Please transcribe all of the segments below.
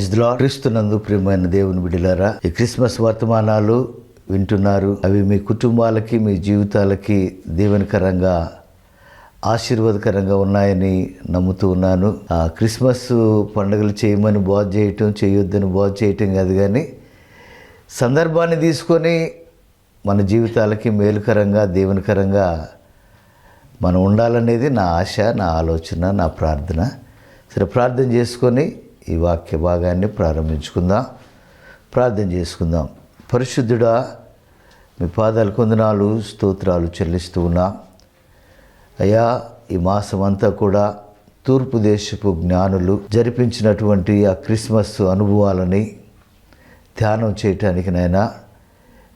ప్రైజ్లో క్రీస్తునందు ప్రియమైన దేవుని బిడ్డలారా ఈ క్రిస్మస్ వర్తమానాలు వింటున్నారు. అవి మీ కుటుంబాలకి మీ జీవితాలకి దీవెనకరంగా ఆశీర్వాదకరంగా ఉన్నాయని నమ్ముతూ ఉన్నాను. ఆ క్రిస్మస్ పండుగలు చేయమని బాధ చేయటం చేయొద్దని బాధ చేయటం కాదు కానీ సందర్భాన్ని తీసుకొని మన జీవితాలకి మేలుకరంగా దీవెనకరంగా మనం ఉండాలనేది నా ఆశ నా ఆలోచన నా ప్రార్థన. సరే ప్రార్థన చేసుకొని ఈ వాక్య భాగాన్ని ప్రారంభించుకుందాం. ప్రార్థన చేసుకుందాం. పరిశుద్ధుడా మీ పాదాలు కొందనాలు స్తోత్రాలు చెల్లిస్తూ ఉన్నా. అయ్యా ఈ మాసం అంతా కూడా తూర్పు దేశపు జ్ఞానులు జరిపించినటువంటి ఆ క్రిస్మస్ అనుభవాలని ధ్యానం చేయటానికి నాయనా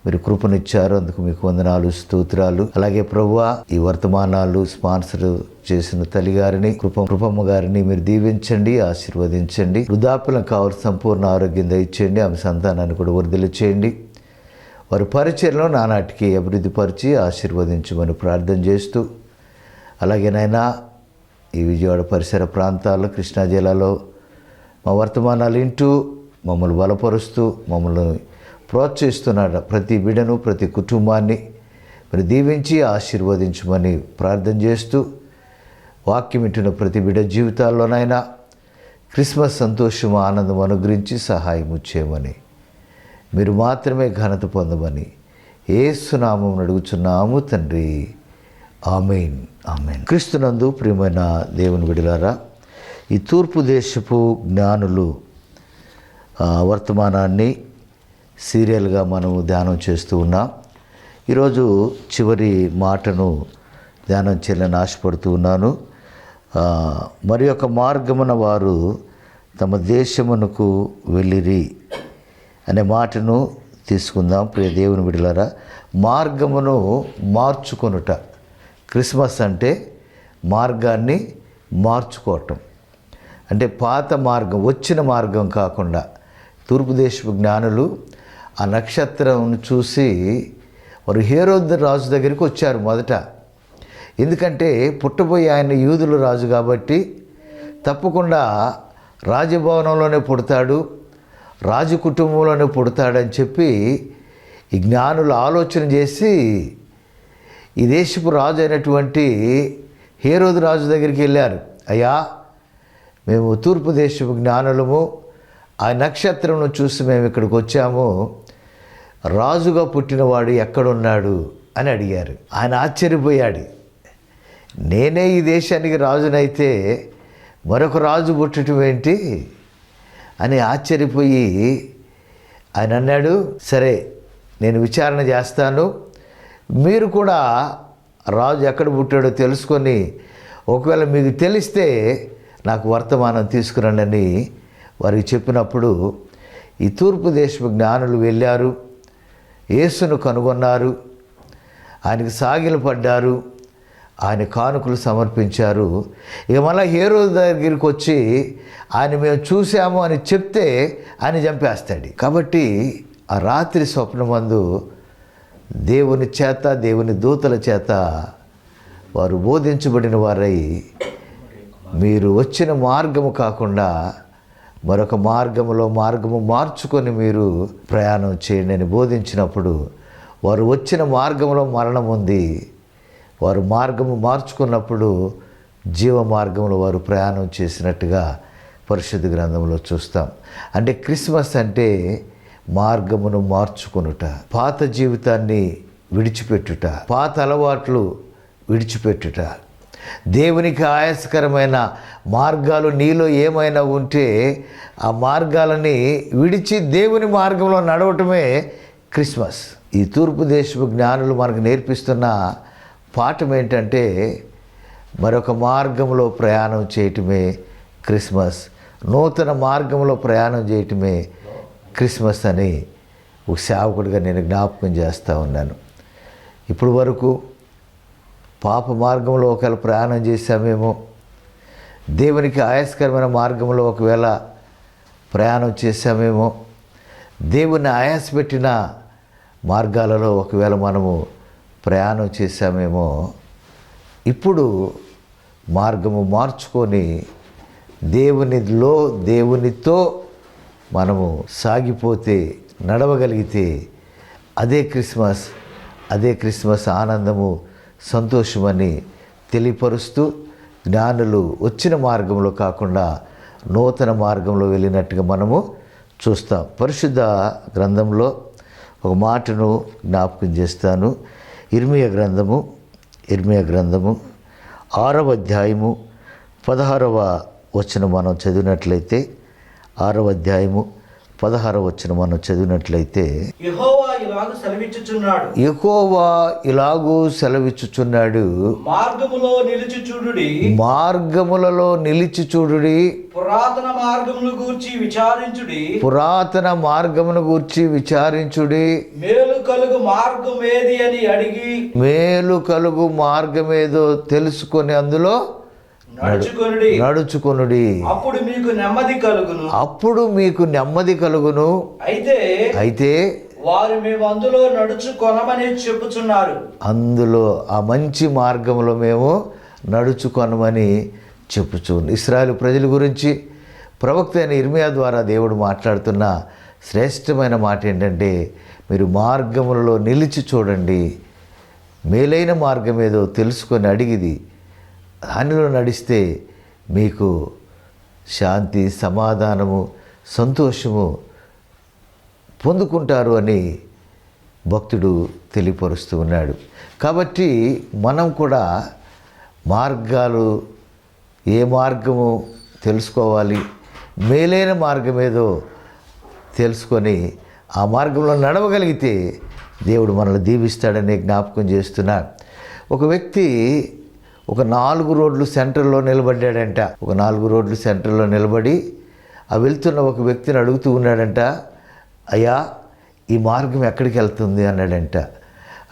మీరు కృపనిచ్చారు. అందుకు మీకు వందనాలు స్తోత్రాలు. అలాగే ప్రభువా ఈ వర్తమానాలు స్పాన్సర్ చేసిన తల్లి గారిని కృప కృపమ్మ గారిని మీరు దీవించండి ఆశీర్వదించండి. వృద్ధాపులకు కావాల్సిన సంపూర్ణ ఆరోగ్యం దయచేయండి. ఆమె సంతానాన్ని కూడా వృద్ధులు చేయండి. వారి పరిచయంలో నానాటికి అభివృద్ధి పరిచి ఆశీర్వదించమని ప్రార్థన చేస్తూ అలాగే నాయనా ఈ విజయవాడ పరిసర ప్రాంతాల్లో కృష్ణా జిల్లాలో మా వర్తమానాలు వింటూ మమ్మల్ని బలపరుస్తూ మమ్మల్ని ప్రోత్సహిస్తున్నాడు ప్రతి బిడను ప్రతి కుటుంబాన్ని. మరి దీవించి ఆశీర్వదించమని ప్రార్థన చేస్తూ వాక్యం వింటున్న ప్రతి బిడ జీవితాల్లోనైనా క్రిస్మస్ సంతోషం ఆనందం అనుగ్రహించి సహాయం చేయమని. మీరు మాత్రమే ఘనత పొందమని ఏసునామం అడుగుచున్నాము తండ్రి. ఆమెన్. ఆమెన్. క్రీస్తునందు ప్రియమైన దేవుని విడిలారా ఈ తూర్పు దేశపు జ్ఞానులు వర్తమానాన్ని సీరియల్గా మనము ధ్యానం చేస్తూ ఉన్నాం. ఈరోజు చివరి మాటను ధ్యానం చేయాలని ఆశపడుతూ ఉన్నాను. మరి యొక్క మార్గమున వారు తమ దేశమునకు వెళ్ళిరి అనే మాటను తీసుకుందాం. ప్రియ దేవుని బిడ్డలారా మార్గమును మార్చుకొనుట క్రిస్మస్ అంటే మార్గాన్ని మార్చుకోవటం. అంటే పాత మార్గం వచ్చిన మార్గం కాకుండా తూర్పు దేశపు జ్ఞానులు ఆ నక్షత్రం చూసి వారు హేరోద్ రాజు దగ్గరికి వచ్చారు మొదట. ఎందుకంటే పుట్టబోయే ఆయన యూదుల రాజు కాబట్టి తప్పకుండా రాజభవనంలోనే పుడతాడు రాజు కుటుంబంలోనే పుడతాడని చెప్పి ఈ జ్ఞానులు ఆలోచన చేసి ఈ దేశపు రాజు అయినటువంటి హేరోదు రాజు దగ్గరికి వెళ్ళారు. అయ్యా మేము తూర్పు దేశపు జ్ఞానులము ఆ నక్షత్రంను చూసి మేము ఇక్కడికి వచ్చాము. రాజుగా పుట్టినవాడు ఎక్కడున్నాడు అని అడిగారు. ఆయన ఆశ్చర్యపోయాడు. నేనే ఈ దేశానికి రాజునైతే మరొక రాజు పుట్టడం ఏంటి? అని ఆశ్చర్యపోయి ఆయన అన్నాడు సరే నేను విచారణ చేస్తాను. మీరు కూడా రాజు ఎక్కడ పుట్టాడో తెలుసుకొని ఒకవేళ మీకు తెలిస్తే నాకు వర్తమానం తీసుకురండి అని వారికి చెప్పినప్పుడు ఈ తూర్పు దేశపు జ్ఞానులు వెళ్ళారు. యేసును కనుగొన్నారు. ఆయనకు సాగిలు పడ్డారు. ఆయన కానుకలు సమర్పించారు. ఇక మళ్ళీ హీరో దగ్గరికి వచ్చి ఆయన మేము చూసాము అని చెప్తే ఆయన చంపేస్తాడు. కాబట్టి ఆ రాత్రి స్వప్నమందు దేవుని చేత దేవుని దూతల చేత వారు బోధించబడిన వారై మీరు వచ్చిన మార్గము కాకుండా మరొక మార్గంలో మార్గము మార్చుకొని మీరు ప్రయాణం చేయండి. అని బోధించినప్పుడు వారు వచ్చిన మార్గంలో మరణం ఉంది. వారు మార్గము మార్చుకున్నప్పుడు జీవ మార్గంలో వారు ప్రయాణం చేసినట్టుగా పరిశుద్ధ గ్రంథంలో చూస్తాం. అంటే క్రిస్మస్ అంటే మార్గమును మార్చుకొనుట పాత జీవితాన్ని విడిచిపెట్టుట పాత అలవాట్లు విడిచిపెట్టుట దేవునికి ఆయాసకరమైన మార్గాలు నీలో ఏమైనా ఉంటే ఆ మార్గాలని విడిచి దేవుని మార్గంలో నడవటమే క్రిస్మస్. ఈ తూర్పు దేశపు జ్ఞానులు మనకు నేర్పిస్తున్న పాఠం ఏంటంటే మరొక మార్గంలో ప్రయాణం చేయటమే క్రిస్మస్. నూతన మార్గంలో ప్రయాణం చేయటమే క్రిస్మస్ అని ఒక సేవకుడిగా నేను జ్ఞాపకం చేస్తూ ఉన్నాను. ఇప్పుడు వరకు పాప మార్గంలో ఒకవేళ ప్రయాణం చేశామేమో దేవునికి ఆయాసకరమైన మార్గంలో ఒకవేళ ప్రయాణం చేశామేమో దేవుని ఆయాసపెట్టిన మార్గాలలో ఒకవేళ మనము ప్రయాణం చేశామేమో ఇప్పుడు మార్గము మార్చుకొని దేవునిలో దేవునితో మనము సాగిపోతే నడవగలిగితే అదే క్రిస్మస్ అదే క్రిస్మస్ ఆనందము సంతోషమని తెలియపరుస్తూ జ్ఞానులు వచ్చిన మార్గంలో కాకుండా నూతన మార్గంలో వెళ్ళినట్టుగా మనము చూస్తాం. పరిశుద్ధ గ్రంథంలో ఒక మాటను జ్ఞాపకం చేస్తాను. ఇర్మియ గ్రంథము ఇర్మియ గ్రంథము ఆరవ అధ్యాయము పదహారవ వచ్చిన మనం చదివినట్లయితే ఆరవ అధ్యాయము పదహారవ వచ్చిన మనం చదివినట్లయితే యహో ఇలాగ సెలవిచ్చుచున్నాడు. ఎక్కువా ఇలాగూ సెలవిచ్చుచున్నాడు. మార్గములో నిలిచి చూడుడి మార్గములలో నిలిచి చూడుడి పురాతన మార్గములు గూర్చి విచారించుడి. పురాతన మార్గమును గూర్చి విచారించుడి. మేలు కలుగు మార్గం ఏది అని అడిగి మేలు కలుగు మార్గమేదో తెలుసుకొని అందులో నడుచుకొనుడి. అప్పుడు మీకు నెమ్మది కలుగును. అప్పుడు మీకు నెమ్మది కలుగును. అయితే అయితే వారు మేము అందులో నడుచుకొనమని చెప్పుచున్నారు. అందులో ఆ మంచి మార్గంలో మేము నడుచుకొనమని చెప్పుచు ఇస్రాయల్ ప్రజల గురించి ప్రవక్త అయిన ఇర్మియా ద్వారా దేవుడు మాట్లాడుతున్న శ్రేష్టమైన మాట ఏంటంటే మీరు మార్గములలో నిలిచి చూడండి. మేలైన మార్గం ఏదో తెలుసుకొని అడిగిది. దానిలో నడిస్తే మీకు శాంతి సమాధానము సంతోషము పొందుకుంటారు అని భక్తుడు తెలియపరుస్తూ ఉన్నాడు. కాబట్టి మనం కూడా మార్గాలు ఏ మార్గము తెలుసుకోవాలి మేలైన మార్గం ఏదో తెలుసుకొని ఆ మార్గంలో నడవగలిగితే దేవుడు మనల్ని దీవిస్తాడని జ్ఞాపకం చేస్తున్నా. ఒక వ్యక్తి ఒక నాలుగు రోడ్లు సెంటర్లో నిలబడ్డాడంట. ఒక నాలుగు రోడ్లు సెంటర్లో నిలబడి ఆ వెళ్తున్న ఒక వ్యక్తిని అడుగుతూ ఉన్నాడంట. అయ్యా ఈ మార్గం ఎక్కడికి వెళ్తుంది? అన్నాడంట.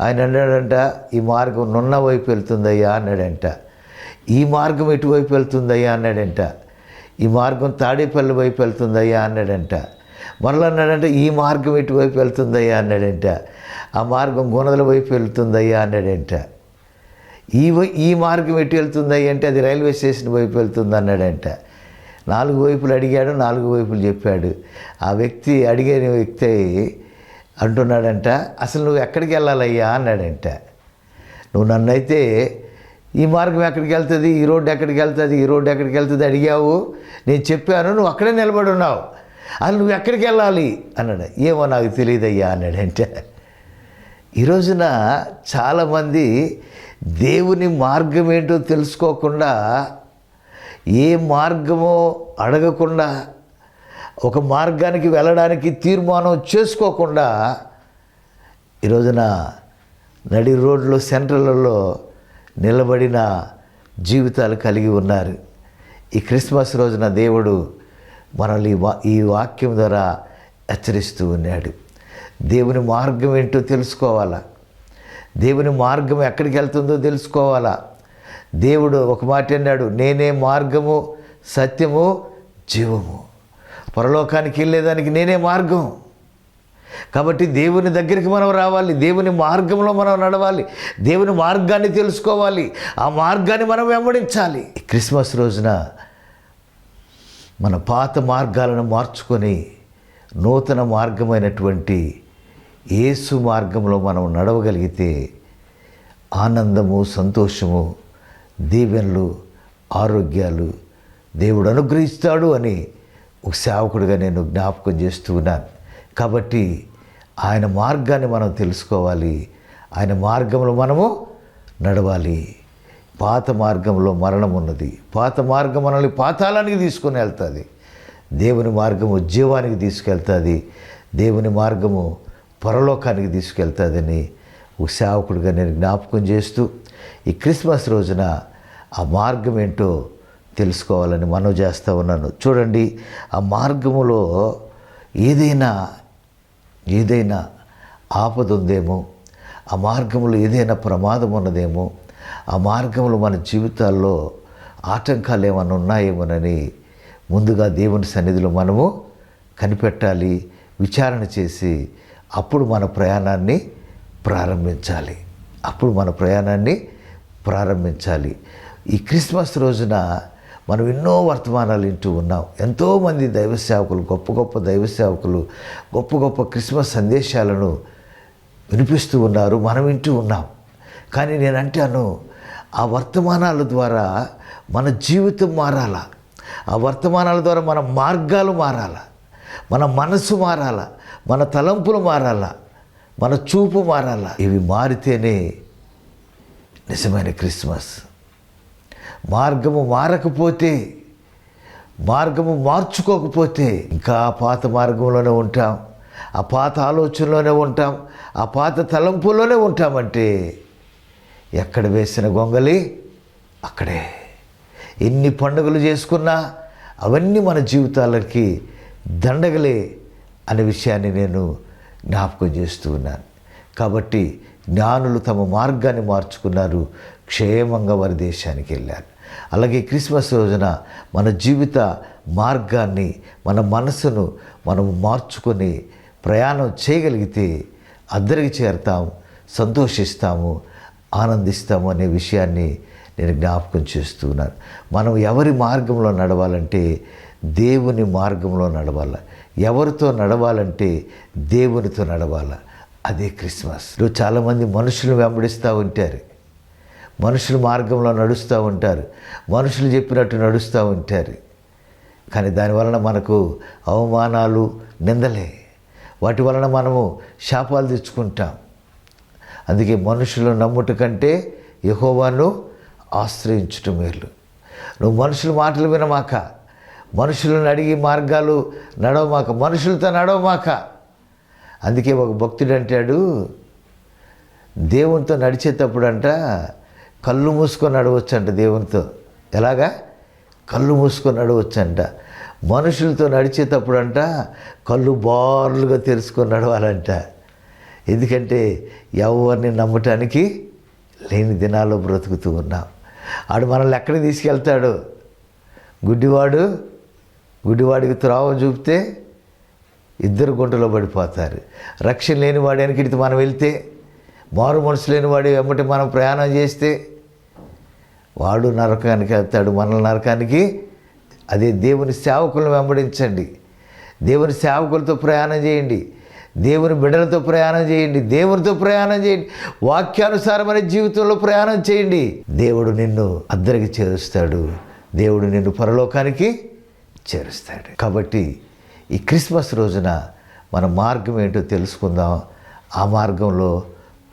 ఆయన అన్నాడంట ఈ మార్గం నున్న వైపు వెళ్తుందయ్యా అన్నాడంట. ఈ మార్గం ఎటువైపు వెళ్తుందయ్యా అన్నాడంట. ఈ మార్గం తాడేపల్లి వైపు వెళ్తుందయ్యా అన్నాడంట. మరలా అన్నాడంట ఈ మార్గం ఎటువైపు వెళ్తుందయ్యా అన్నాడంట. ఆ మార్గం గుణదల వైపు వెళ్తుందయ్యా అన్నాడంట. ఈ ఈ మార్గం ఎటు వెళ్తుందయ్యా అంటే అది రైల్వే స్టేషన్ వైపు వెళ్తుంది అన్నాడంట. నాలుగు వైపులు అడిగాడు నాలుగు వైపులు చెప్పాడు. ఆ వ్యక్తి అడిగిన వ్యక్తి అంటున్నాడంట అసలు నువ్వు ఎక్కడికి వెళ్ళాలయ్యా? అన్నాడంట. నువ్వు నన్నైతే ఈ మార్గం ఎక్కడికి వెళ్తుంది? ఈ రోడ్డు ఎక్కడికి వెళ్తుంది? ఈ రోడ్డు ఎక్కడికి వెళ్తుంది? అడిగావు. నేను చెప్పాను నువ్వు అక్కడే నిలబడి ఉన్నావు. అసలు నువ్వు ఎక్కడికి వెళ్ళాలి? అన్నాడు. ఏమో నాకు తెలియదయ్యా అన్నాడంటే. ఈ రోజున చాలామంది దేవుని మార్గం ఏంటో తెలుసుకోకుండా ఏ మార్గమో అడగకుండా ఒక మార్గానికి వెళ్ళడానికి తీర్మానం చేసుకోకుండా ఈ రోజున నడి రోడ్లో సెంటర్లలో నిలబడిన జీవితాలు కలిగి ఉన్నారు. ఈ క్రిస్మస్ రోజున దేవుడు మనల్ని ఈ వా- ఈ వాక్యం ద్వారా హెచ్చరిస్తూ ఉన్నాడు. దేవుని మార్గం ఏంటో తెలుసుకోవాలా? దేవుని మార్గం ఎక్కడికి వెళ్తుందో తెలుసుకోవాలా? దేవుడు ఒక మాట అన్నాడు నేనే మార్గము సత్యము జీవము. పరలోకానికి వెళ్ళేదానికి నేనే మార్గం. కాబట్టి దేవుని దగ్గరికి మనం రావాలి దేవుని మార్గంలో మనం నడవాలి దేవుని మార్గాన్ని తెలుసుకోవాలి ఆ మార్గాన్ని మనం వెంబడించాలి. క్రిస్మస్ రోజున మన పాత మార్గాలను మార్చుకొని నూతన మార్గమైనటువంటి యేసు మార్గంలో మనం నడవగలిగితే ఆనందము సంతోషము దీవెనలు ఆరోగ్యాలు దేవుడు అనుగ్రహిస్తాడు అని ఒక సేవకుడిగా నేను జ్ఞాపకం చేస్తూ ఉన్నాను. కాబట్టి ఆయన మార్గాన్ని మనం తెలుసుకోవాలి. ఆయన మార్గంలో మనము నడవాలి. పాత మార్గంలో మరణం ఉన్నది. పాత మార్గం మనల్ని పాతాళానికి తీసుకొని వెళ్తుంది. దేవుని మార్గము జీవానికి తీసుకెళ్తుంది. దేవుని మార్గము పరలోకానికి తీసుకెళ్తుందని ఒక సేవకుడిగా నేను జ్ఞాపకం చేస్తూ ఈ క్రిస్మస్ రోజున ఆ మార్గం ఏంటో తెలుసుకోవాలని మనం చేస్తూ ఉన్నాను. చూడండి ఆ మార్గములో ఏదైనా ఏదైనా ఆపద ఉందేమో ఆ మార్గంలో ఏదైనా ప్రమాదం ఉన్నదేమో ఆ మార్గంలో మన జీవితాల్లో ఆటంకాలు ఏమైనా ఉన్నాయేమోనని ముందుగా దేవుని సన్నిధిలో మనము కనిపెట్టాలి విచారణ చేసి అప్పుడు మన ప్రయాణాన్ని ప్రారంభించాలి. అప్పుడు మన ప్రయాణాన్ని ప్రారంభించాలి. ఈ క్రిస్మస్ రోజున మనం ఎన్నో వర్తమానాలు వింటూ ఉన్నాం. ఎంతోమంది దైవ సేవకులు గొప్ప గొప్ప దైవ సేవకులు గొప్ప గొప్ప క్రిస్మస్ సందేశాలను వినిపిస్తూ ఉన్నారు మనం వింటూ ఉన్నాం. కానీ నేను అంటాను ఆ వర్తమానాల ద్వారా మన జీవితం మారాలా? ఆ వర్తమానాల ద్వారా మన మార్గాలు మారాలా? మన మనసు మారాల? మన తలంపులు మారాలా? మన చూపు మారాలా? ఇవి మారితేనే నిజమైన క్రిస్మస్. మార్గము మారకపోతే మార్గము మార్చుకోకపోతే ఇంకా ఆ పాత మార్గంలోనే ఉంటాం. ఆ పాత ఆలోచనలోనే ఉంటాం. ఆ పాత తలంపులోనే ఉంటామంటే ఎక్కడ వేసిన గొంగలి అక్కడే. ఎన్ని పండుగలు చేసుకున్నా అవన్నీ మన జీవితాలకి దండగలే అనే విషయాన్ని నేను జ్ఞాపకం చేస్తూ ఉన్నాను. కాబట్టి జ్ఞానులు తమ మార్గాన్ని మార్చుకున్నారు. క్షేమంగా వారి దేశానికి వెళ్ళారు. అలాగే క్రిస్మస్ రోజున మన జీవిత మార్గాన్ని మన మనసును మనం మార్చుకొని ప్రయాణం చేయగలిగితే అద్దరికి చేరుతాం సంతోషిస్తాము ఆనందిస్తాము అనే విషయాన్ని నేను జ్ఞాపకం చేస్తున్నాను. మనం ఎవరి మార్గంలో నడవాలంటే దేవుని మార్గంలో నడవాల. ఎవరితో నడవాలంటే దేవునితో నడవాల. అదే క్రిస్మస్. చాలామంది మనుషులు వెంబడిస్తూ ఉంటారు మనుషుల మార్గంలో నడుస్తూ ఉంటారు. మనుషులు చెప్పినట్టు నడుస్తూ ఉంటారు. కానీ దాని వలన మనకు అవమానాలు నిందలే. వాటి వలన మనము శాపాలు తెచ్చుకుంటాం. అందుకే మనుషులు నమ్ముట కంటే యహోవాను ఆశ్రయించటం మేలు. నువ్వు మనుషుల మాటలు వినమాక. మనుషులను అడిగి మార్గాలు నడవమాక. మనుషులతో నడవమాక. అందుకే ఒక భక్తుడు అంటాడు దేవునితో నడిచేటప్పుడు నడిచేటప్పుడంట కళ్ళు మూసుకొని నడవచ్చంట దేవునితో. ఎలాగా? కళ్ళు మూసుకొని నడవచ్చంట. మనుషులతో నడిచేటప్పుడంట కళ్ళు బార్లుగా తెరుచుకొని నడవాలంట. ఎందుకంటే ఎవరిని నమ్మటానికి లేని దినాల్లో బ్రతుకుతూ ఉన్నాం. ఆడు మనల్ని ఎక్కడికి తీసుకెళ్తాడు? గుడ్డివాడు గుడ్డివాడికి త్రోవ చూపితే ఇద్దరు గుంటలో పడిపోతారు. రక్షణ లేని వాడు వెనకిడితే మనం వెళ్తే మారు మనసు లేని వాడు వెంబటి మనం ప్రయాణం చేస్తే వాడు నరకానికి వెళ్తాడు మనల నరకానికి. అదే దేవుని సేవకులను వెంబడించండి. దేవుని సేవకులతో ప్రయాణం చేయండి. దేవుని బిడ్డలతో ప్రయాణం చేయండి. దేవునితో ప్రయాణం చేయండి. వాక్యానుసారమైన జీవితంలో ప్రయాణం చేయండి. దేవుడు నిన్ను అద్దరికి చేరుస్తాడు. దేవుడు నిన్ను పరలోకానికి చేరుస్తాడు. కాబట్టి ఈ క్రిస్మస్ రోజున మన మార్గం ఏంటో తెలుసుకుందాం. ఆ మార్గంలో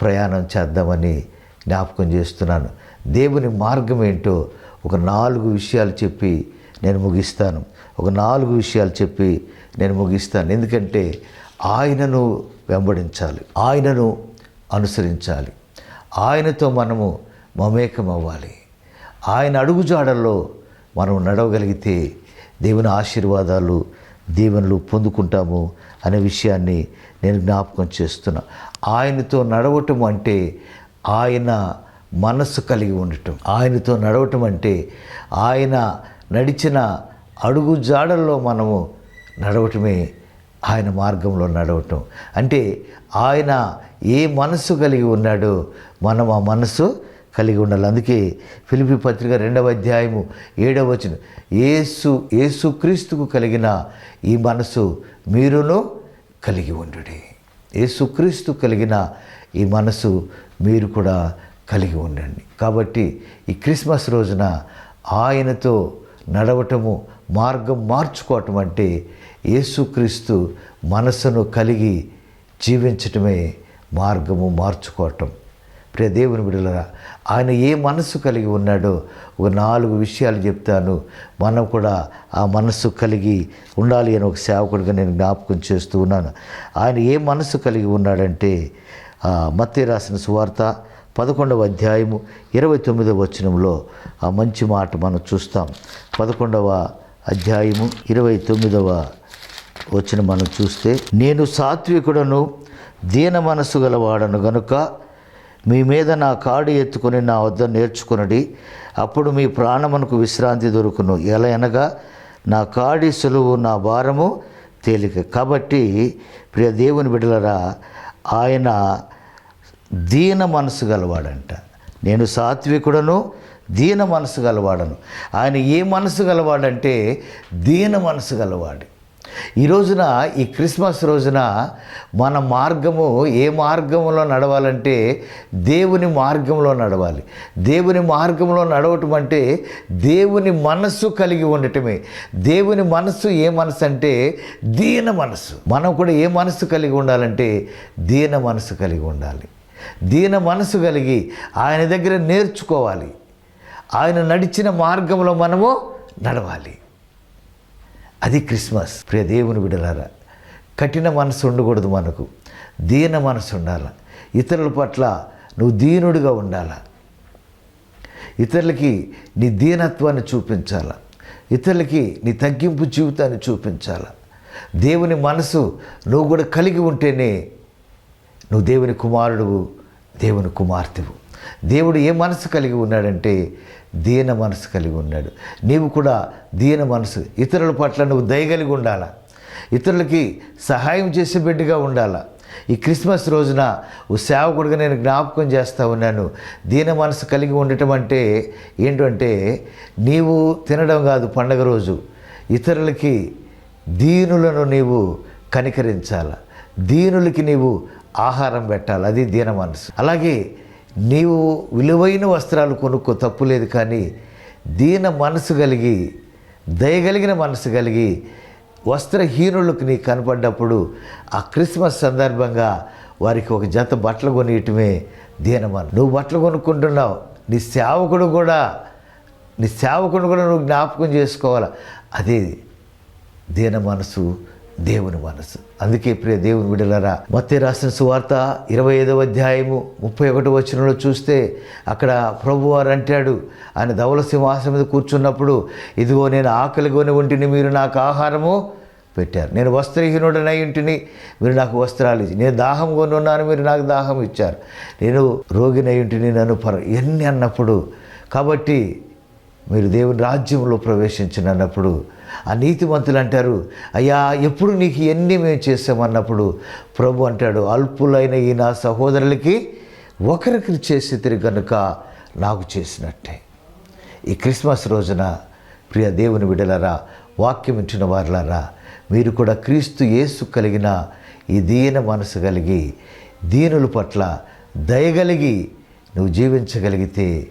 ప్రయాణం చేద్దామని జ్ఞాపకం చేస్తున్నాను. దేవుని మార్గం ఏంటో ఒక నాలుగు విషయాలు చెప్పి నేను ముగిస్తాను. ఒక నాలుగు విషయాలు చెప్పి నేను ముగిస్తాను. ఎందుకంటే ఆయనను వెంబడించాలి. ఆయనను అనుసరించాలి. ఆయనతో మనము మమేకం అవ్వాలి ఆయన అడుగుజాడల్లో మనం నడవగలిగితే దేవుని ఆశీర్వాదాలు దీవెనలు పొందుకుంటాము అనే విషయాన్ని నేను జ్ఞాపకం చేస్తున్నా. ఆయనతో నడవటం అంటే ఆయన మనస్సు కలిగి ఉండటం. ఆయనతో నడవటం అంటే ఆయన నడిచిన అడుగు జాడల్లో మనము నడవటమే ఆయన మార్గంలో నడవటం. అంటే ఆయన ఏ మనస్సు కలిగి ఉన్నాడో మనం ఆ మనస్సు కలిగి ఉండాలి. అందుకే ఫిలిపి పత్రిక రెండవ అధ్యాయము ఏడవ వచనం. ఏసు ఏసుక్రీస్తుకు కలిగిన ఈ మనసు మీరును కలిగి ఉండుడి. ఏసుక్రీస్తు కలిగిన ఈ మనసు మీరు కూడా కలిగి ఉండండి. కాబట్టి ఈ క్రిస్మస్ రోజున ఆయనతో నడవటము మార్గం మార్చుకోవటం అంటే యేసుక్రీస్తు మనసును కలిగి జీవించటమే మార్గము మార్చుకోవటం. ప్రియ దేవుని బిడలరా ఆయన ఏ మనస్సు కలిగి ఉన్నాడో ఒక నాలుగు విషయాలు చెప్తాను. మనం కూడా ఆ మనస్సు కలిగి ఉండాలి అని ఒక సేవకుడిగా నేను జ్ఞాపకం చేస్తూ ఉన్నాను. ఆయన ఏ మనస్సు కలిగి ఉన్నాడంటే మత్తి రాసిన సువార్త పదకొండవ అధ్యాయము ఇరవై తొమ్మిదవ వచనంలో ఆ మంచి మాట మనం చూస్తాం. పదకొండవ అధ్యాయము ఇరవై తొమ్మిదవ వచనం మనం చూస్తే నేను సాత్వికుడను దీన మనస్సు గలవాడను గనుక మీ మీద నా కాడు ఎత్తుకొని నా వద్ద నేర్చుకునడి. అప్పుడు మీ ప్రాణమునకు విశ్రాంతి దొరుకును. ఎలా అనగా నా కాడి సులువు నా భారము తేలిక. కాబట్టి ప్రియ దేవుని బిడ్డలరా ఆయన దీన మనసు గలవాడంట. నేను సాత్వికుడను దీన మనసు గలవాడను. ఆయన ఏ మనసు గలవాడంటే దీన మనసు గలవాడు. ఈ రోజున ఈ క్రిస్మస్ రోజున మన మార్గము ఏ మార్గంలో నడవాలంటే దేవుని మార్గంలో నడవాలి. దేవుని మార్గంలో నడవటం అంటే దేవుని మనస్సు కలిగి ఉండటమే. దేవుని మనస్సు ఏ మనసు అంటే దీన మనసు మనం కూడా ఏ మనసు కలిగి ఉండాలంటే దీన మనసు కలిగి ఉండాలి. దీన మనసు కలిగి ఆయన దగ్గర నేర్చుకోవాలి. ఆయన నడిచిన మార్గంలో మనము నడవాలి. అది క్రిస్మస్. ప్రియ దేవుని విడలారా కఠిన మనసు ఉండకూడదు మనకు. దీన మనసు ఉండాల. ఇతరుల పట్ల నువ్వు దీనుడిగా ఉండాల. ఇతరులకి నీ దీనత్వాన్ని చూపించాల. ఇతరులకి నీ తగ్గింపు జీవితాన్ని చూపించాల. దేవుని మనసు నువ్వు కూడా కలిగి ఉంటేనే నువ్వు దేవుని కుమారుడువు దేవుని కుమార్తెవు. దేవుడు ఏ మనసు కలిగి ఉన్నాడంటే దీన మనసు కలిగి ఉన్నాడు. నీవు కూడా దీన మనసు ఇతరుల పట్ల నువ్వు దయగలిగి ఉండాలా? ఇతరులకి సహాయం చేసే బిడ్డగా ఉండాలా? ఈ క్రిస్మస్ రోజున ఓ సేవకుడిగా నేను జ్ఞాపకం చేస్తూ ఉన్నాను. దీన మనసు కలిగి ఉండటం అంటే ఏంటంటే నీవు తినడం కాదు పండగ రోజు. ఇతరులకి దీనులను నీవు కనికరించాల? దీనులకి నీవు ఆహారం పెట్టాలి అది దీన మనసు అలాగే నీవు విలువైన వస్త్రాలు కొనుక్కో తప్పులేదు కానీ దీన మనసు కలిగి దయగలిగిన మనసు కలిగి వస్త్రహీనులకు నీ కనపడ్డప్పుడు ఆ క్రిస్మస్ సందర్భంగా వారికి ఒక జత బట్టలు కొనియటమే దీనమన నువ్వు బట్టలు కొనుక్కుంటున్నావు నీ సేవకుడు కూడా నీ సేవకుడు కూడా నువ్వు జ్ఞాపకం చేసుకోవాలి? అదే దీన మనసు దేవుని మనసు అందుకే ప్రియ దేవుని విడలరా మత్తే రాసిన సువార్త ఇరవై ఐదవ అధ్యాయము ముప్పై ఒకటి వచ్చినలో చూస్తే అక్కడ ప్రభువారు అంటాడు ఆయన ధవల సింహాసనం మీద కూర్చున్నప్పుడు ఇదిగో నేను ఆకలిగోని ఉంటిని మీరు నాకు ఆహారము పెట్టారు. నేను వస్త్రహీనుడనై ఇంటిని మీరు నాకు వస్త్రాలు ఇచ్చి నేను దాహం కొని ఉన్నాను మీరు నాకు దాహం ఇచ్చారు. నేను రోగినై ఇంటిని నన్ను పర ఎన్ని అన్నప్పుడు కాబట్టి మీరు దేవుని రాజ్యంలో ప్రవేశించినప్పుడు ఆ నీతిమంతులు అంటారు అయ్యా ఎప్పుడు నీకు ఎన్ని మేము చేసామన్నప్పుడు ప్రభు అంటాడు అల్పులైన ఈ నా సహోదరులకి ఒకరికి చేసి తిరిగి కనుక నాకు చేసినట్టే. ఈ క్రిస్మస్ రోజున ప్రియ దేవుని విడలరా వాక్యం ఇచ్చిన వారులారా మీరు కూడా క్రీస్తు యేసు కలిగిన ఈ దీన మనసు కలిగి దీనుల పట్ల దయగలిగి నువ్వు జీవించగలిగితే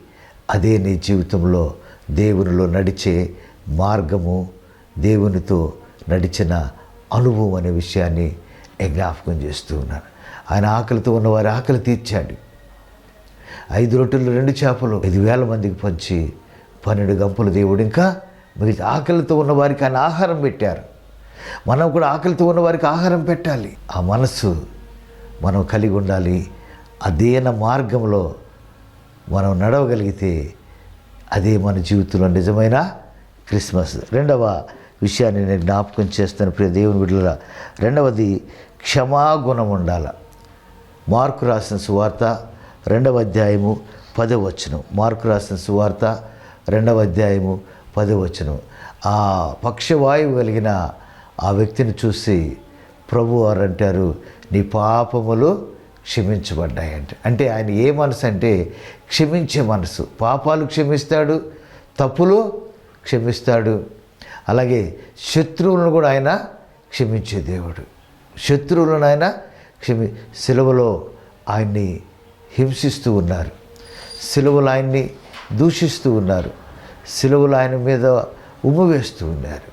అదే నీ జీవితంలో దేవునిలో నడిచే మార్గము దేవునితో నడిచిన అనుభవం అనే విషయాన్ని జ్ఞాపకం చేస్తూ ఉన్నాను. ఆయన ఆకలితో ఉన్నవారి ఆకలి తీర్చాడు. ఐదు రొట్టెలు రెండు చేపలు ఐదు వేల మందికి పంచి పన్నెండు గంపలు దేవుడు ఇంకా మిగతా ఆకలితో ఉన్నవారికి ఆయన ఆహారం పెట్టారు. మనం కూడా ఆకలితో ఉన్నవారికి ఆహారం పెట్టాలి. ఆ మనస్సు మనం కలిగి ఉండాలి. అదేన మార్గంలో మనం నడవగలిగితే అదే మన జీవితంలో నిజమైన క్రిస్మస్. రెండవ విషయాన్ని నేను జ్ఞాపకం చేస్తాను ప్రియ దేవుని బిడ్డల రెండవది క్షమాగుణం ఉండాల. మార్కు రాసిన సువార్త రెండవ అధ్యాయము పదవచనం మార్కు రాసిన సువార్త రెండవ అధ్యాయము పదవచనం ఆ పక్షవాయువు కలిగిన ఆ వ్యక్తిని చూసి ప్రభు వారు అంటారు నీ పాపములు క్షమించబడ్డాయంట. అంటే ఆయన ఏ మనసు అంటే క్షమించే మనసు. పాపాలు క్షమిస్తాడు తప్పులు క్షమిస్తాడు. అలాగే శత్రువులను కూడా ఆయన క్షమించే దేవుడు. శత్రువులను ఆయన క్షమి సిలువలో ఆయన్ని హింసిస్తూ ఉన్నారు. సిలువలు ఆయన్ని దూషిస్తూ ఉన్నారు. సిలువలు ఆయన మీద ఉమ్ము వేస్తూ ఉన్నారు.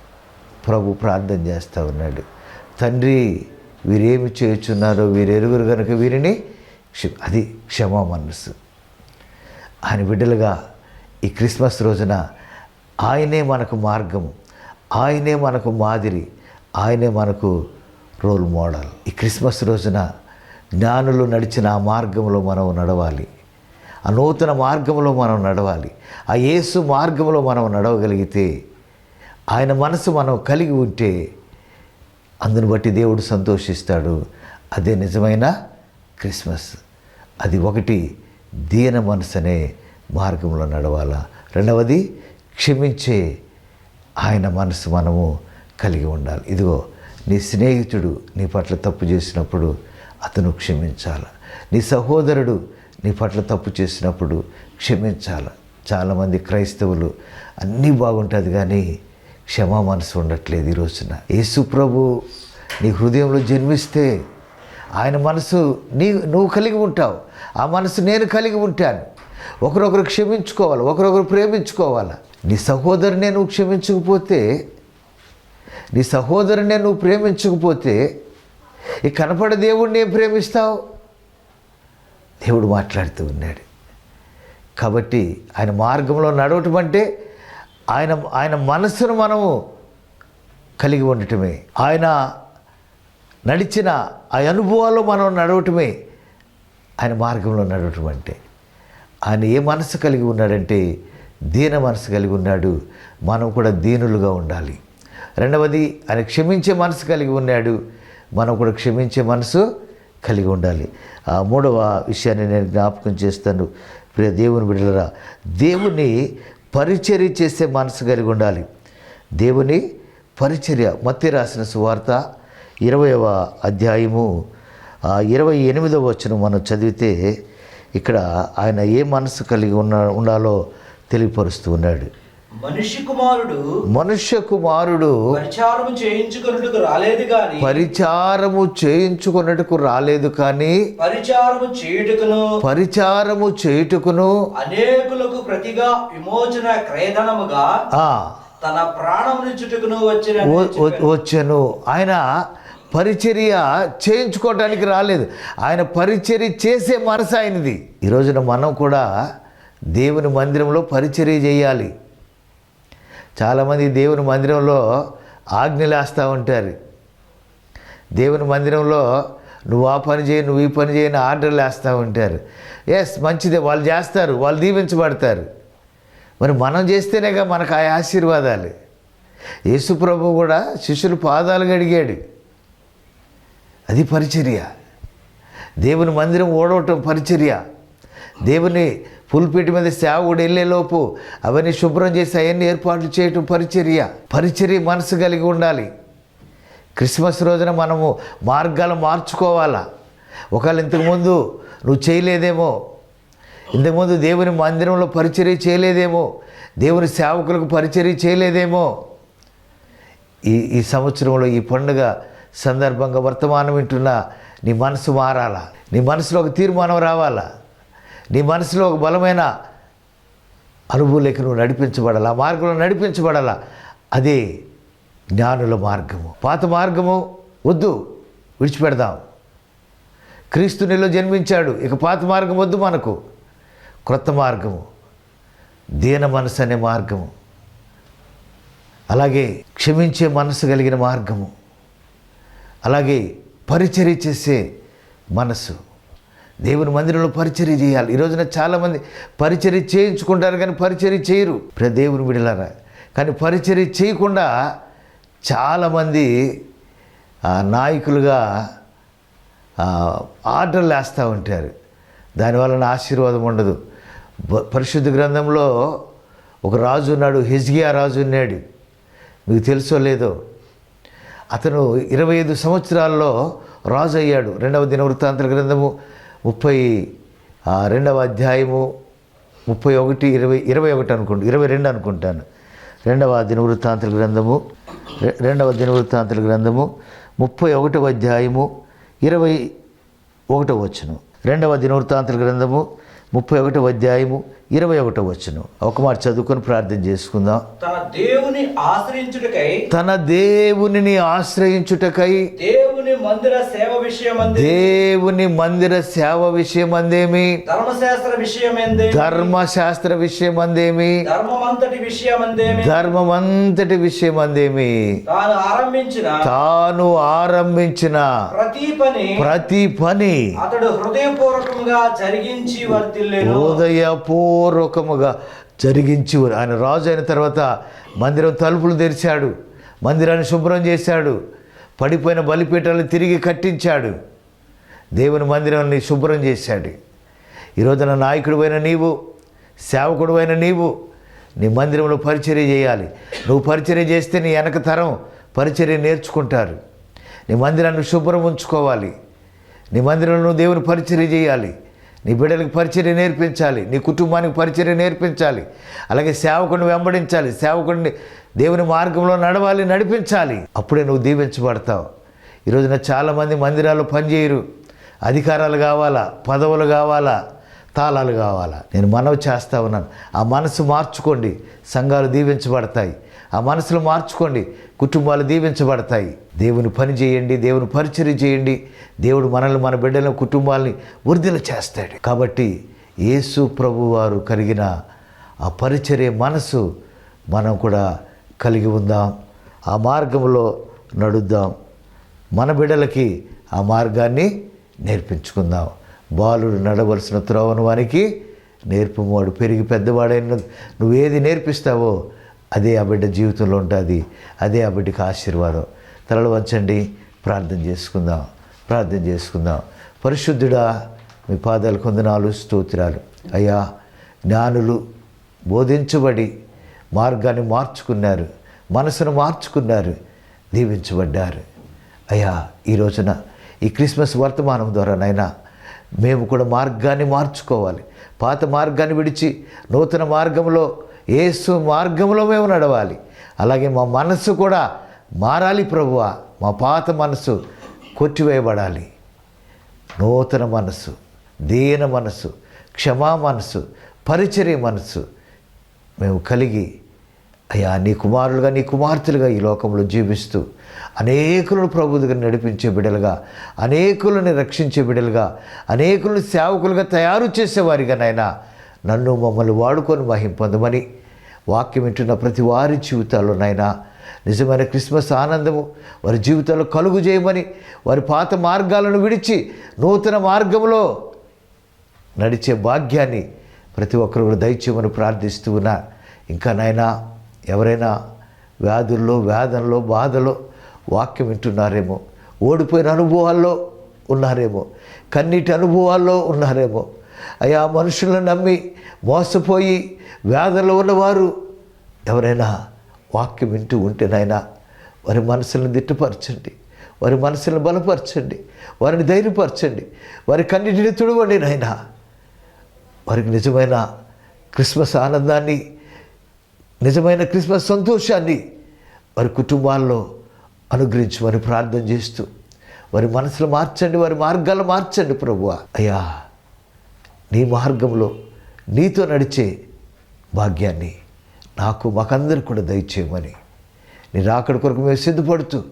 ప్రభు ప్రార్థన చేస్తూ ఉన్నాడు. తండ్రి వీరేమి చేయుచున్నారో వీరెరుగురు కనుక వీరిని క్ష అది క్షమా మనస్సు. ఆయన బిడ్డలుగా ఈ క్రిస్మస్ రోజున ఆయనే మనకు మార్గము. ఆయనే మనకు మాదిరి ఆయనే మనకు రోల్ మోడల్. ఈ క్రిస్మస్ రోజున జ్ఞానులు నడిచిన ఆ మార్గంలో మనం నడవాలి. ఆ నూతన మార్గంలో మనం నడవాలి. ఆ యేసు మార్గంలో మనం నడవగలిగితే ఆయన మనసు మనం కలిగి ఉంటే అందును బట్టి దేవుడు సంతోషిస్తాడు. అదే నిజమైన క్రిస్మస్. అది ఒకటి దీన మనసు అనే మార్గంలో నడవాలా? రెండవది క్షమించే ఆయన మనసు మనము కలిగి ఉండాలి. ఇదిగో నీ స్నేహితుడు నీ పట్ల తప్పు చేసినప్పుడు అతను క్షమించాలి. నీ సహోదరుడు నీ పట్ల తప్పు చేసినప్పుడు క్షమించాలి. చాలామంది క్రైస్తవులు అన్నీ బాగుంటుంది కానీ క్షమా మనసు ఉండట్లేదు ఈ రోజున. యేసు ప్రభు నీ హృదయంలో జన్మిస్తే ఆయన మనసు నీ నువ్వు కలిగి ఉంటావు. ఆ మనసు నేను కలిగి ఉంటాను. ఒకరొకరు క్షమించుకోవాలి ఒకరొకరు ప్రేమించుకోవాలి. నీ సహోదరునే నువ్వు క్షమించకపోతే నీ సహోదరునే నువ్వు ప్రేమించకపోతే ఈ కనపడే దేవుడిని ఏం ప్రేమిస్తావు? దేవుడు మాట్లాడుతూ ఉన్నాడు. కాబట్టి ఆయన మార్గంలో నడవటం అంటే ఆయన ఆయన మనస్సును మనము కలిగి ఉండటమే. ఆయన నడిచిన ఆ అనుభవాల్లో మనం నడవటమే. ఆయన మార్గంలో నడవటం అంటే. ఆయన ఏ మనసు కలిగి ఉన్నాడంటే దీన మనసు కలిగి ఉన్నాడు. మనం కూడా దీనులుగా ఉండాలి. రెండవది ఆయన క్షమించే మనసు కలిగి ఉన్నాడు. మనం కూడా క్షమించే మనసు కలిగి ఉండాలి. ఆ మూడవ విషయాన్ని నేను జ్ఞాపకం చేస్తాను. ప్రియ దేవుని బిడ్డలరా దేవుని పరిచర్య చేసే మనసు కలిగి ఉండాలి. దేవుని పరిచర్య మత్తి రాసిన సువార్త ఇరవయవ అధ్యాయము ఇరవై ఎనిమిదవ వచ్చిన మనం చదివితే ఇక్కడ ఆయన ఏ మనసు కలిగి ఉన్న ఉండాలో తెలియపరుస్తూ ఉన్నాడు. మనిషి కుమారుడు మనుష్య కుమారుడు పరిచారము చేయించుకున్నట్టుకు రాలేదు గాని పరిచారము చేయించుకున్నట్టుకు రాలేదు కానీ పరిచారము చేయుటకును పరిచారము చేయుటకును అనేకులకు ప్రతిగా విమోచన క్రయధనముగా తన ప్రాణమునిచ్చుటకును వచ్చిన వ- వ- వచ్చాను. ఆయన పరిచర్య చేయించుకోవడానికి రాలేదు. ఆయన పరిచర్య చేసే మనసు ఆయనది. ఈ రోజున మనం కూడా దేవుని మందిరంలో పరిచర్య చేయాలి. చాలామంది దేవుని మందిరంలో ఆజ్ఞలేస్తూ ఉంటారు. దేవుని మందిరంలో నువ్వు ఆ పని చేయి నువ్వు ఈ పని చేయని ఆర్డర్లు వేస్తూ ఉంటారు. ఎస్ మంచిదే వాళ్ళు చేస్తారు వాళ్ళు దీవించబడతారు. మరి మనం చేస్తేనేగా మనకు ఆ ఆశీర్వాదాలు. యేసు ప్రభు కూడా శిష్యులు పాదాలు గడిగాడు అది పరిచర్య. దేవుని మందిరం ఓడవటం పరిచర్య. దేవుని పుల్పిటి మీద సేవకుడు వెళ్ళేలోపు అవన్నీ శుభ్రం చేసి అవన్నీ ఏర్పాట్లు చేయటం పరిచర్య. పరిచర్య మనసు కలిగి ఉండాలి. క్రిస్మస్ రోజున మనము మార్గాలు మార్చుకోవాలా? ఒకవేళ ఇంతకుముందు నువ్వు చేయలేదేమో ఇంతకుముందు దేవుని మందిరంలో పరిచర్య చేయలేదేమో దేవుని సేవకులకు పరిచర్య చేయలేదేమో ఈ ఈ సంవత్సరంలో ఈ పండుగ సందర్భంగా వర్తమానం వింటున్న నీ మనసు మారాలా? నీ మనసులో ఒక తీర్మానం రావాలా? నీ మనసులో ఒక బలమైన అనుభూలేక నువ్వు నడిపించబడాలా? మార్గంలో నడిపించబడాలా? అదే జ్ఞానుల మార్గము. పాత మార్గము వద్దు విడిచిపెడదాం. క్రీస్తు నీలో జన్మించాడు ఇక పాత మార్గం వద్దు మనకు. క్రొత్త మార్గము దీన మనసు అనే మార్గము. అలాగే క్షమించే మనసు కలిగిన మార్గము. అలాగే పరిచర్య చేసే మనసు. దేవుని మందిరంలో పరిచర్య చేయాలి. ఈ రోజున చాలామంది పరిచర్య చేయించుకుంటారు కానీ పరిచర్య చేయరు. ప్ర దేవుని విడలారా కానీ పరిచర్య చేయకుండా చాలామంది నాయకులుగా ఆర్డర్లు వేస్తూ ఉంటారు. దానివలన ఆశీర్వాదం ఉండదు. పరిశుద్ధ గ్రంథంలో ఒక రాజు ఉన్నాడు హెజ్గియా రాజు ఉన్నాడు. మీకు తెలుసో లేదో అతను ఇరవై ఐదు సంవత్సరాల్లో రాజు అయ్యాడు. రెండవ దిన వృత్తాంతర గ్రంథము ముప్పై రెండవ అధ్యాయము ముప్పై ఒకటి ఇరవై ఇరవై ఒకటి అనుకుంటా ఇరవై రెండు అనుకుంటాను. రెండవ దినవృత్తాంతల గ్రంథము రెండవ దినవృత్తాంతల గ్రంథము ముప్పై ఒకటవ అధ్యాయము ఇరవై ఒకటవ వచ్చును రెండవ దినవృత్తాంతల గ్రంథము ముప్పై ఒకటవ అధ్యాయము ఇరవై ఒకటవ వచ్చును ఒక మాట చదువుకొని ప్రార్థన చేసుకుందాం. తన దేవుని ఆశ్రయించుటకై తన దేవునిని ఆశ్రయించుటకై దేవుని మందిర సేవ విషయమందే దేవుని మందిర సేవ విషయమందేమి? ధర్మశాస్త్ర విషయమందే ధర్మశాస్త్ర విషయమందేమి? ధర్మమంతటి విషయమందేమి? ధర్మమంతటి విషయమందేమి? తాను ఆరంభించిన తాను ఆరంభించిన ప్రతి పని ప్రతి పని అతడు హృదయపూర్వకంగా జరిగించి వర్తిల్లేను. హృదయపూర్వకముగా జరిగించి ఆయన రాజు అయిన తర్వాత మందిరం తలుపులు తెరిచాడు. మందిరాన్ని శుభ్రం చేశాడు. పడిపోయిన బలిపీఠాలు తిరిగి కట్టించాడు. దేవుని మందిరాన్ని శుభ్రం చేశాడు. ఈరోజున నాయకుడివైన నీవు సేవకుడు నీవు నీ మందిరంలో పరిచర్య చేయాలి. నువ్వు పరిచర్య చేస్తే నీ వెనక తరం పరిచర్య నేర్చుకుంటారు. నీ మందిరాన్ని శుభ్రం ఉంచుకోవాలి. నీ మందిరంలో నువ్వు దేవుని పరిచర్య చేయాలి. నీ బిడ్డలకు పరిచర్య నేర్పించాలి నీ కుటుంబానికి పరిచర్య నేర్పించాలి అలాగే సేవకుడిని వెంబడించాలి సేవకుడిని దేవుని మార్గంలో నడవాలి నడిపించాలి. అప్పుడే నువ్వు దీవించబడతావు. ఈరోజున చాలామంది మందిరాలు పనిచేయరు. అధికారాలు కావాలా? పదవులు కావాలా? తాళాలు కావాలా? నేను మనవి చేస్తా ఉన్నాను. ఆ మనసు మార్చుకోండి. సంఘాలు దీవించబడతాయి. ఆ మనసులు మార్చుకోండి. కుటుంబాలు దీవించబడతాయి. దేవుని పని చేయండి దేవుని పరిచయం చేయండి. దేవుడు మనల్ని మన బిడ్డలను కుటుంబాలని వృద్ధిలో చేస్తాడు. కాబట్టి యేసు ప్రభు వారు కలిగిన ఆ పరిచర్య మనసు మనం కూడా కలిగి ఉందాం. ఆ మార్గంలో నడుద్దాం. మన బిడ్డలకి ఆ మార్గాన్ని నేర్పించుకుందాం. బాలుడు నడవలసిన త్రోవను వానికి నేర్పువాడు పెరిగి పెద్దవాడైన నువ్వేది నేర్పిస్తావో అదే ఆ బిడ్డ జీవితంలో ఉంటుంది. అదే ఆ బిడ్డకి ఆశీర్వాదం. తలలు వంచండి. ప్రార్థన చేసుకుందాం. ప్రార్థన చేసుకుందాం. పరిశుద్ధుడా మీ పాదాలు కొందనాలు స్తోత్రాలు. అయ్యా జ్ఞానులు బోధించబడి మార్గాన్ని మార్చుకున్నారు. మనసును మార్చుకున్నారు. దీవించబడ్డారు. అయ్యా ఈ రోజున ఈ క్రిస్మస్ వర్తమానం ద్వారానైనా మేము కూడా మార్గాన్ని మార్చుకోవాలి. పాత మార్గాన్ని విడిచి నూతన మార్గంలో ఏసు మార్గంలో మేము నడవాలి. అలాగే మా మనస్సు కూడా మారాలి ప్రభువ. మా పాత మనసు కొట్టివేయబడాలి. నూతన మనసు దీన మనసు క్షమా మనసు పరిచర్య మనసు మేము కలిగి అయ్యా నీ కుమారులుగా నీ కుమార్తెలుగా ఈ లోకంలో జీవిస్తూ అనేకులను ప్రభు దగ్గర నడిపించే బిడ్డలుగా అనేకులను రక్షించే బిడ్డలుగా అనేకులను సేవకులుగా తయారు చేసేవారిగా నాయనా. నన్ను మమ్మల్ని వాడుకొని మహింపొందమని వాక్యం వింటున్న ప్రతి వారి జీవితాల్లోనైనా నిజమైన క్రిస్మస్ ఆనందము వారి జీవితాల్లో కలుగు చేయమని వారి పాత మార్గాలను విడిచి నూతన మార్గంలో నడిచే భాగ్యాన్ని ప్రతి ఒక్కరు కూడా దయచేయమని ప్రార్థిస్తూ ఉన్నా. ఇంకా నైనా ఎవరైనా వ్యాధుల్లో వేదనలో బాధలో వాక్యం వింటున్నారేమో ఓడిపోయిన అనుభవాల్లో ఉన్నారేమో కన్నీటి అనుభవాల్లో ఉన్నారేమో అయా మనుషులను నమ్మి మోసపోయి వ్యాధులు ఉన్నవారు ఎవరైనా వాక్యం వింటూ ఉంటే నాయనా వారి మనసులను దిట్టుపరచండి వారి మనసులను బలపరచండి వారిని ధైర్యపరచండి వారి కన్నిటిని తుడవండి నాయనా. వారికి నిజమైన క్రిస్మస్ ఆనందాన్ని నిజమైన క్రిస్మస్ సంతోషాన్ని వారి కుటుంబాల్లో అనుగ్రహించమని ప్రార్థన చేస్తూ వారి మనసులు మార్చండి వారి మార్గాలు మార్చండి ప్రభువ. అయ్యా నీ మార్గంలో నీతో నడిచే భాగ్యాన్ని నాకు మాకందరికి కూడా దయచేయమని. నీ రాకడ కొరకు మేము సిద్ధపడుతూ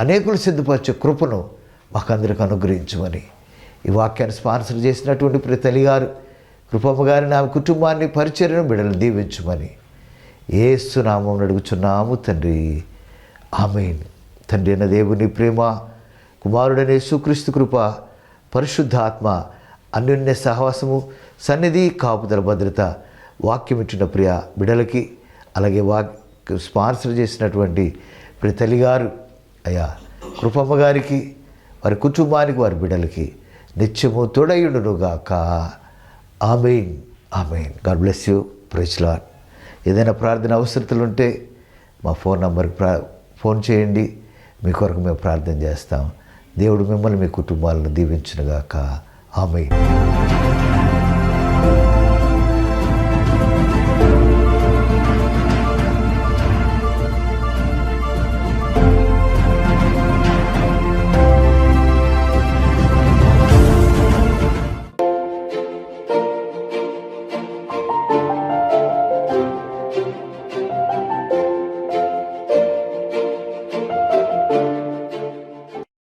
అనేకులు సిద్ధపరిచే కృపను మాకందరికి అనుగ్రహించమని. ఈ వాక్యాన్ని స్పాన్సర్ చేసినటువంటి ప్రతి తల్లిగారు కృపమ్మ గారిని ఆమె కుటుంబాన్ని పరిచర్యను బిడలను దీవించమని. ఏసునామం అడుగుచున్నాము తండ్రి. ఆమెన్. తండ్రి అయిన దేవుని ప్రేమ కుమారుడనే సుక్రీస్తు కృప పరిశుద్ధాత్మ అన్యోన్య సహవాసము సన్నిధి కాపుదల భద్రత వాక్యం ఇచ్చిన ప్రియ బిడలకి అలాగే వాక్ స్పాన్సర్ చేసినటువంటి ప్రియ తల్లిగారు అయ్యా కృపమ్మ గారికి వారి కుటుంబానికి వారి బిడలకి నిత్యము తోడయుడునుగాక amen amen God bless you. Praise ఏదైనా ప్రార్థన అవసరతలు ఉంటే మా ఫోన్ నంబర్కి ప్రా ఫోన్ చేయండి. మీ కొరకు మేము ప్రార్థన చేస్తాం. దేవుడు మిమ్మల్ని మీ కుటుంబాలను దీవించునుగాక. ఆమె